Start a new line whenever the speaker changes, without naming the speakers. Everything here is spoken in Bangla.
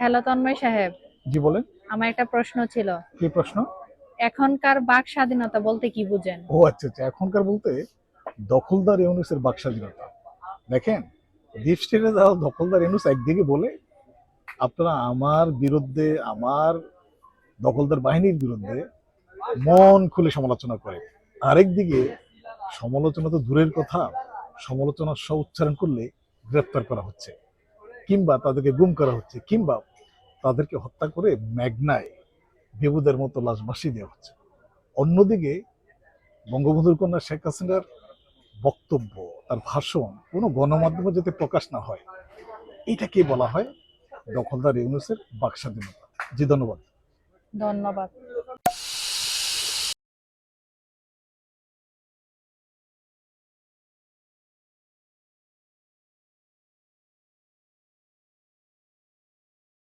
হ্যালো তন্ময় সাহেব।
জি বলেন।
আমার একটা প্রশ্ন ছিল।
কি প্রশ্ন?
এখনকার বাক স্বাধীনতা বলতে কি বুঝেন?
ও আচ্ছা আচ্ছা। এখনকার বলতে দখলদার ইউনুসের বাক স্বাধীনতা। দেখেন স্টেটে যাওয়া দখলদার ইউনুস একদিকে বলে আপনারা আমার বিরুদ্ধে আমার দখলদার বাহিনীর বিরুদ্ধে মন খুলে সমালোচনা করে আরেকদিকে সমালোচনা তো দূরের কথা সমালোচনা সহ উচ্চারণ করলে গ্রেপ্তার করা হচ্ছে কিংবা তাদেরকে গুম করা হচ্ছে কিংবা তাদেরকে হত্যা করে ম্যাগনায় বেবুদের মতো লাশ ভাসিয়ে দেওয়া হচ্ছে। অন্যদিকে বঙ্গবন্ধুর কন্যা শেখ হাসিনার বক্তব্য, তার ভাষণ কোনো গণমাধ্যমে যাতে প্রকাশ না হয়, এটাকে বলা হয় দখলদার ইউনুসের বাক স্বাধীনতা জি, ধন্যবাদ।
ধন্যবাদ।